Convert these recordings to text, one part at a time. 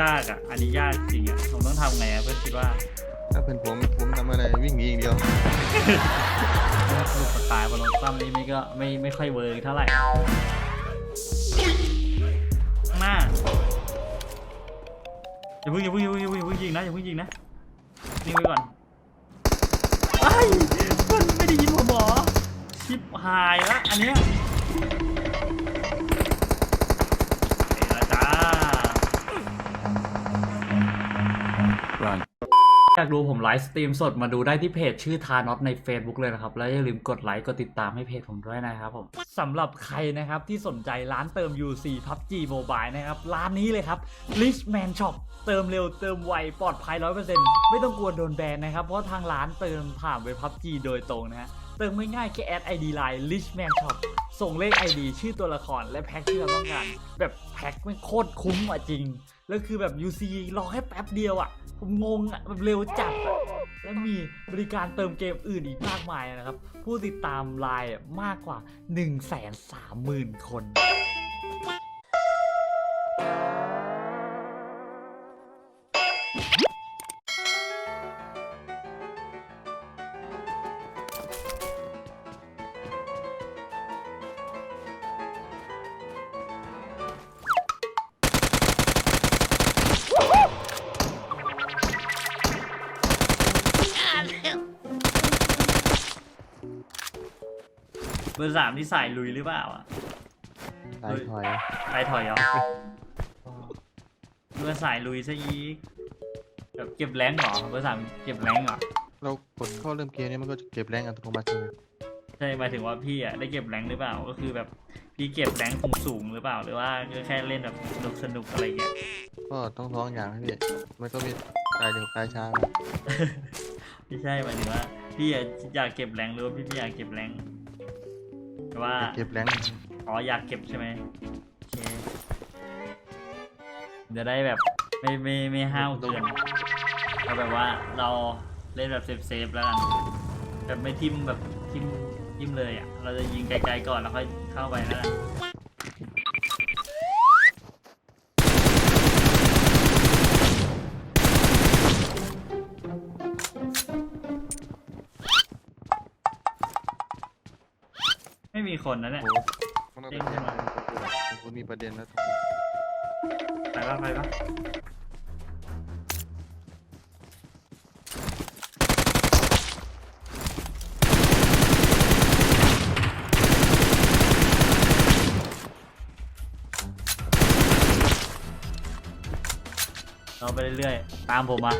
ยากอะ อันนี้ยากจริงอะผมต้องทำไงอะเพื่อนคิดว่าถ้าเป็นผมผมทำอะไรวิ่งหนีอย่างเดียวสรุปสไตล์บอลลอนซัมนี่ไม่ก็ไม่ไม่ค่อยเวิร์กเท่าไหร่ข้างหน้าอย่าเพิ่งอย่าเพิ่งอย่าเพิ่งอย่าเพิ่งอย่าเพิ่งยิงนะอย่าเพิ่งยิงนะนิ่งไว้ก่อนไอ้ยมันไม่ได้ยินผมหรอชิปหายละอันเนี้ย อยากดูผมไลฟ์สตรีมสดมาดูได้ที่เพจชื่อทานอตใน Facebook เลยนะครับ แล้วอย่าลืมกดไลค์กดติดตามให้เพจผมด้วยนะครับผมสำหรับใครนะครับที่สนใจร้านเติม UC PUBG Mobile นะครับ ร้านนี้เลยครับ Richman Shop เติมเร็วเติมไวปลอดภัย 100%ไม่ต้องกลัวโดนแบนนะครับ เพราะทางร้านเติมผ่านเว็บ PUBG โดยตรงนะฮะเติมง่ายๆแค่แอด ID Line Richman Shop ส่งเลข ID ชื่อตัวละครและแพ็คที่เราต้องการ แบบแพ็คไม่โคตรคุ้มอะจริง แล้วคือแบบ UC รอแค่แป๊บเดียวอะ ผมงงอะแบบเร็วจัดอะและมีบริการเติมเกมอื่นอีกมากมายนะครับ ผู้ติดตามไลน์มากกว่า 1 3 0 0 0 0 คน อร์สามที่ใส่ลุยหรือเปล่าอะตายถอยไปถอยเหรอเบอร์สายลุยซะอีกแบบเก็บแรงค์เหรอเบอร์สามเก็บแรงค์เหรอเรากดเข้าเริ่มเกมนี้มันก็จะเก็บแรงอัตโนมัติใช่ไหมใช่หมายถึงว่าพี่อะได้เก็บแรงค์หรือเปล่าก็คือแบบพี่เก็บแรงค์สูงๆหรือเปล่าหรือว่าก็แค่เล่นแบบสนุกสนุกๆอะไรเงี้ยก็ต้องท้องอย่างนะพี่มันก็มีตายเร็วตายช้าไม่ใช่หมายถึงว่าพี่อะอยากเก็บแรงค์หรือว่าพี่ไม่อยากเก็บแรงค์ แต่ว่า เก็บแรงอ๋ออยากเก็บใช่ไหมโอเคจะได้แบบไม่ไม่ไม่ห้าวเกินเอาแบบว่าเราเล่นแบบเซฟเซฟๆแล้วกันแบบไม่ทิมแบบทิมทิมเลยอะ เราจะยิงไกลๆก่อนแล้วค่อยเข้าไปแล้ว คนนะเนี่ยโอ้มันต้องเป็นเรื่องของคุณมีประเด็นแล้วไปปะไปปะเราไปเรื่อยๆ ตามผมมา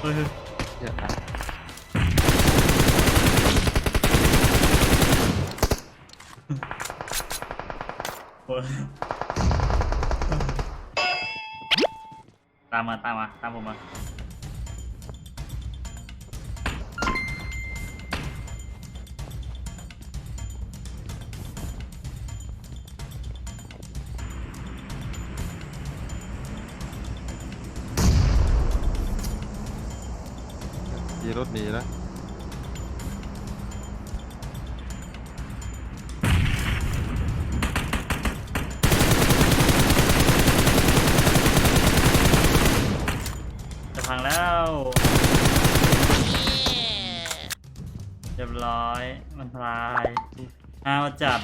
เฮ้ยเยอะอะ โอ้ย ตามมาตามมาตามผมมาขี่รถหนีแล้ว อยมันพลายอ้าวจับ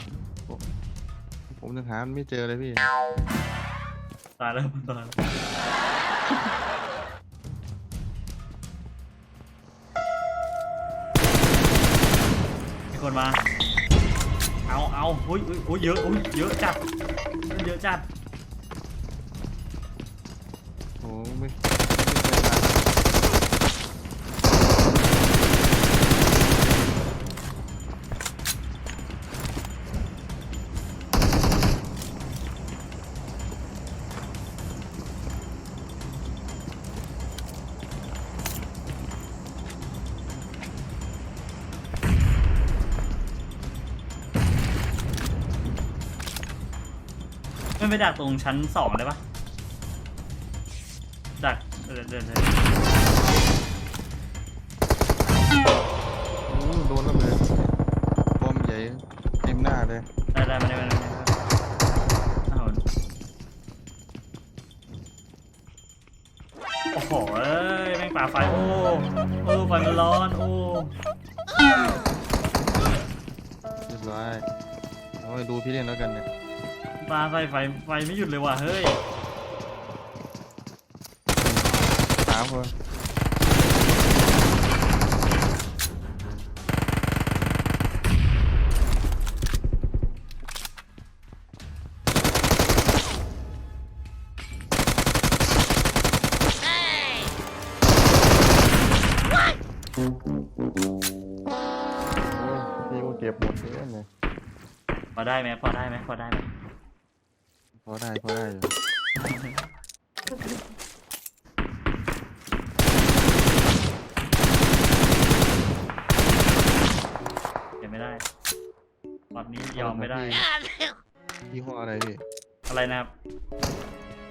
ผมยังหามันไม่เจอเลยพี่ตายแล้วมันตายแล้วมีคนมา เอาเอาอุ้ยอุ้ยอุ้ยเยอะอุ้ยเยอะจัดเยอะจัดโอ้ไม่ ไปดักตรงชั้นสองได้ปะดักเดินยวเดี๋ยวเดี๋ยวอืโดนระเบิบอมใหญ่เต็มหน้าเลยได้ได้มาได้มาได้มาได้อ้าโอ้โหเอ้ยแม่งป่าไฟโอ้โอ้ไฟมันร้อนโอ้เรียบร้อยโอ้ยดูพี่เล่นแล้วกันเนี่ย ปลาไฟไฟไฟไม่หยุดเลยว่ะเฮ้ยสามคนโอ้ยพี่ก็เก็บหมดเลยเนี่ยพอได้ไหมพอได้ไหมพอได้ไหม พอได้พอได้อยู่เก็บไม่ได้ตอนนี้ยอมไม่ได้ ยี่ห้ออะไรพี่อะไรนะครับ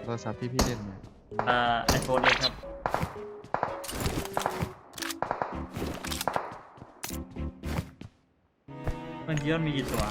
โทรศัพท์ที่พี่เล่นเนี่ยเอ่อไอโฟนเอ็กครับ มันเยอะมีกี่ตัว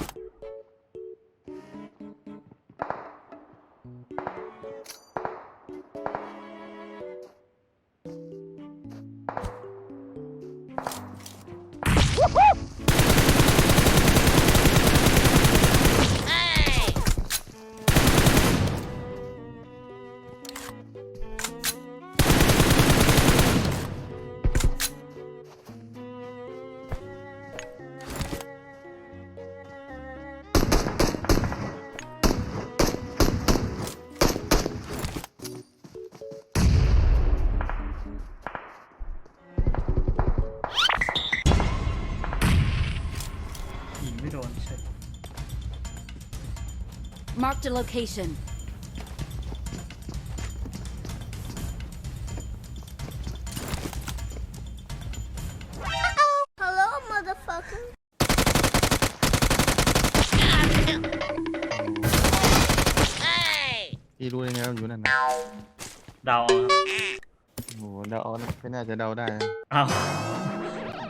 Marked a location. Hello, motherfucker. พี่รู้ได้ไงว่าอยู่นั่นนะเดาเอาครับโอ้โหเดาเอานะไม่น่าจะเดาได้นะอ้าว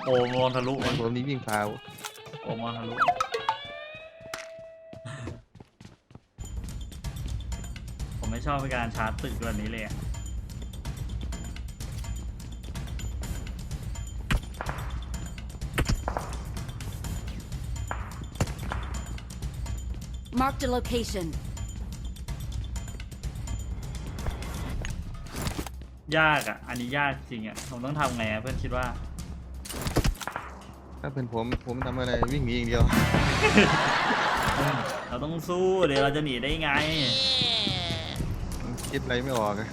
โอ้มองทะลุมันผมนี่วิ่งฟ้าว โอ้มองทะลุ ชอบการชาร์จตึกแบบนี้เลยอะ Marked a location. ยากอะ อันนี้ยากจริงอะ ผมต้องทำไงอะเพื่อนคิดว่า ถ้าเป็นผมผมทำอะไรวิ่งหนีอย่างเดียว เราต้องสู้เดี๋ยวเราจะหนีได้ไง คิดอะไรไม่ออกอะร้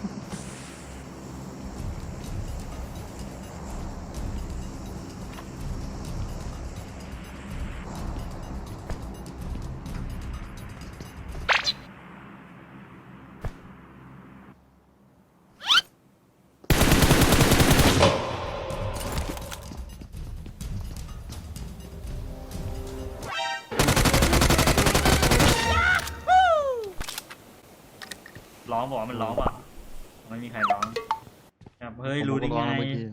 บอกว่ามันร้องเปล่ะไม่มีใครร้องครับเฮ้ยรู้ได้ผมก็ไงลอเมื่อกี้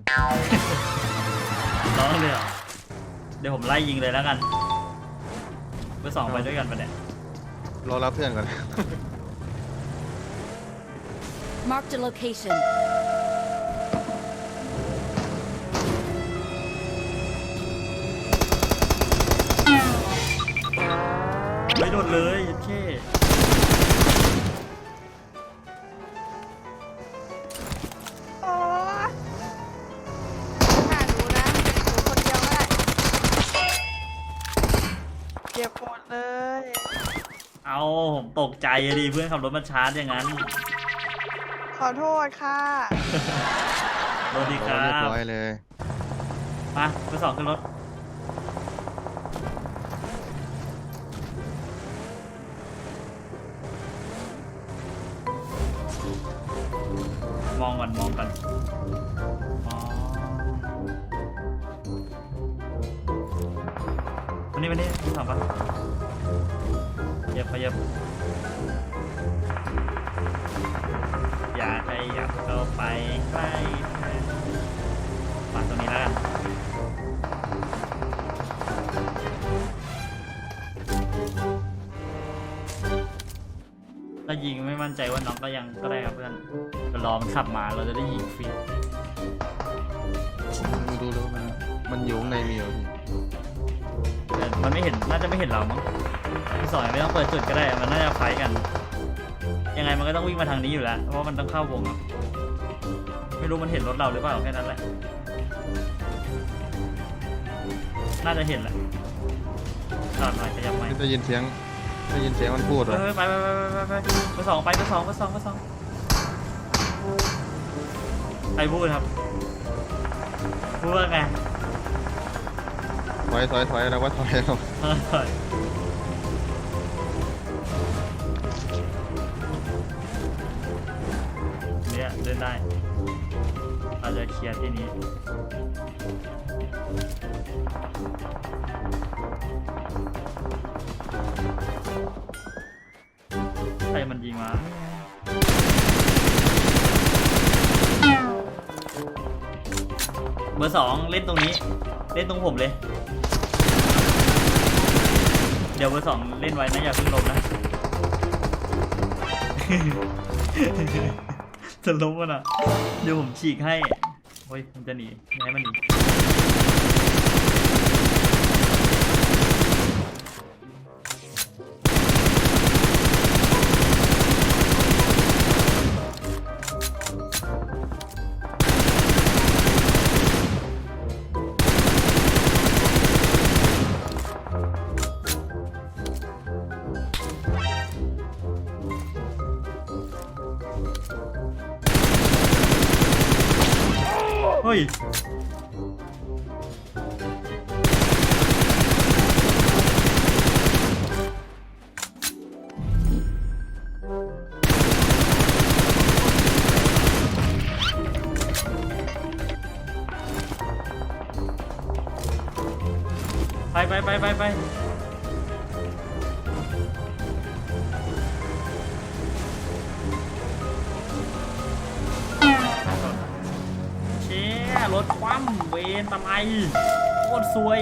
ร้องเลยเหรอเดี๋ยวผมไล่ยิงเลยแล้วกันเบอร์สองไปด้วยกันปะเนี่ยรอรับเพื่อนก่อน Marked a location. ไม่โดนเลยยันเช่ ตกใจอะดิเพื่อนขับรถมาชาร์จอย่างนั้น ขอโทษค่ะ โดนดีครอรัเรียบบร้อยเลย มาเบอร์สองขึ้นรถ มองก่อนมองก่อนมองวันนี้วันนี้ถามปะเห ยับขยับอย่าขยับเข้าไปใกล้มาตรงนี้แล้วกันถ้ายิงไม่มั่นใจว่าน้องก็ยังก็ได้ครับเพื่อนก็รอมันขับมาเราจะได้ยิงฟรีไม่รู้แล้วมันมันอยู่ข้างในมีเหรอพี่แต่มันไม่เห็นน่าจะไม่เห็นเรามั้ง พี่สอยไม่ต้องเปิดจุดก็ได้มันน่าจะไฟท์กัน ยังไงมันก็ต้องวิ่งมาทางนี้อยู่แล้วเพราะว่ามันต้องเข้าวงอะไม่รู้มันเห็นรถเราหรือเปล่าแค่นั้นแหละน่าจะเห็นแหละจอดหน่อยขยับไหมได้ยินเสียงได้ยินเสียงมันพูดเหรอเฮ้ยไปไปไปไปไปไปเบอร์สองไปเบอร์สองเบอร์สองเบอร์สองใครพูดครับพูดว่าไงถอยถอยถอยแล้วว่าถอยแล้วเออเนี่ย เล่นได้ เราจะเคลียร์ที่นี้ใครมันยิงมาเบอร์สองเล่นตรงนี้ เล่นตรงผมเลย เดี๋ยวเบอร์สองเล่นไว้นะอย่าเพิ่งลงนะ จะล้มมันอะ เดี๋ยวผมฉีกให้ โอ้ย มันจะหนีอย่ให้มันหนี ไปไปไปไปไปเชี่ยรถคว่ำเวนตะไลโคตรซวย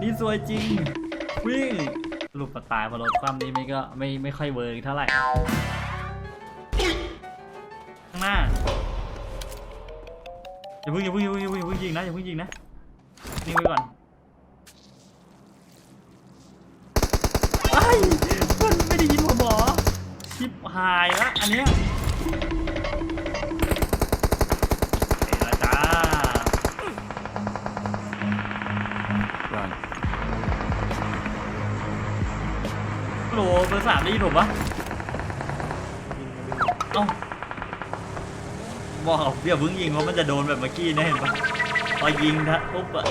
นี่ซวยจริง วิ่งสรุปตายเพราะรถคว่ำนี่ไม่ก็ไม่ไม่ค่อยเวิร์กเท่าไหร่ ข้างหน้าอย่าเพิ่งอย่าเพิ่งอย่าเพิ่งอย่าเพิ่งอย่าเพิ่งยิงนะอย่าเพิ่งยิงนะนิ่งไว้ก่อน ไอ้ยมันไม่ได้ยินผมเหรอ ชิปหายละอันเนี้ยเห็นล้วจ้า Run. โหลเบอร์สามได้ยินผมปะเอ้าบอกเดี๋ยวเพิ่งยิงเพราะมันจะโดนแบบเมื่อกี้นะเห็นปะพอยิงทะปุ๊บอะ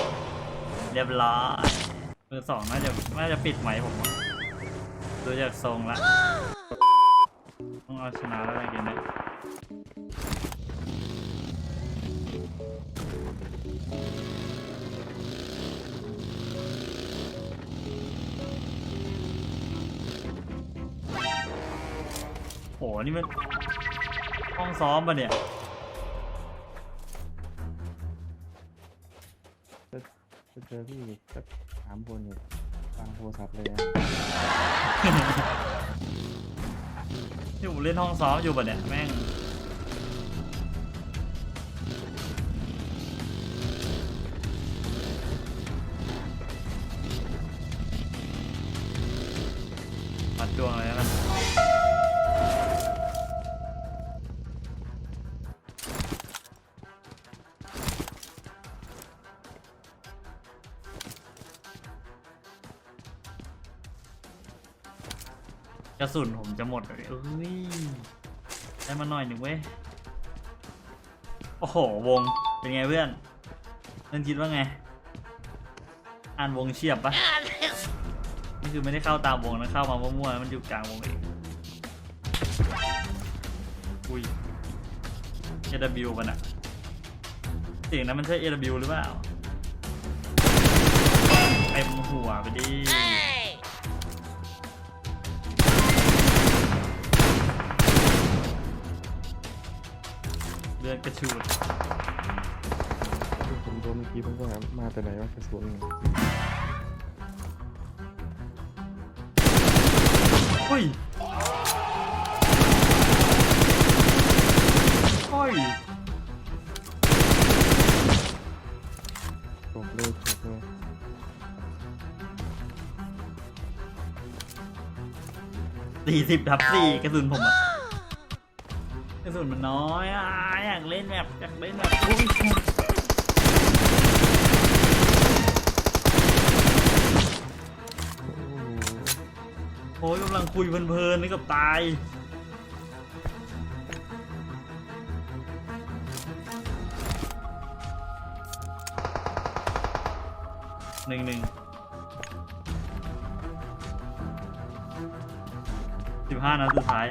เรียบร้อยเบอร์สองน่าจะน่าจะปิดไหมค์ผมอะดูจากทรงละ เอาชนะแล้วอะไรเกมเนี้ยโห นี่มันห้องซ้อมปะเนี่ย จะเจอพี่สักสามคนอยู่วางโทรศัพท์เลยนะ อยู่เล่นห้องซ้อมอยู่ปะเนี่ยแม่งมัดดวงเลยนะ กระสุนผมจะหมดเลยเอ้ยได้มาหน่อยหนึ่งเว้ย โอ้โห วง เป็นไงเพื่อนเพื่อนคิดว่าไง อ่านวงเฉียบปะนี่คือไม่ได้เข้าตามวงนะเข้ามามั่วๆมันอยู่กลางวงเองอุ้ย AW มันอะเสียงนั้นมันใช่ AW หรือเปล่าเต็มหัวไปดิ เดินกระชูดผมโดนเมื่อกี้ผมว่ามาแต่ไหนว่ากระสุนเฮ้ยเฮ้ยตกเลยกเลยสี่สิบทับสี่กระสุนผมอะ กระสุนมันน้อยอะอยากเล่นแบบอยากเล่นแบบอุ๊ยโอ้ยกำลังคุยเพลินๆนี่กับตายหนึ่งหนึ่งสิบห้านัดสุดท้าย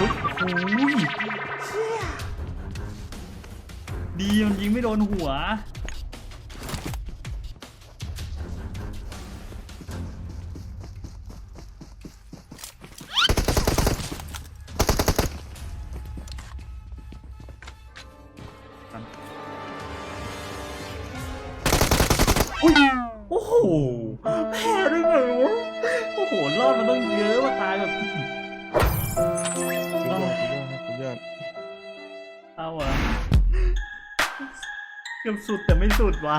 โอ้ยเชี่ยดีมันยิงไม่โดนหัว อุ้ย โอ้โหแพ้ได้ไงวะ โอ้โห รอดมันต้องเยอะมาตายแบบ เกือบสุดแต่ไม่สุดว่ะ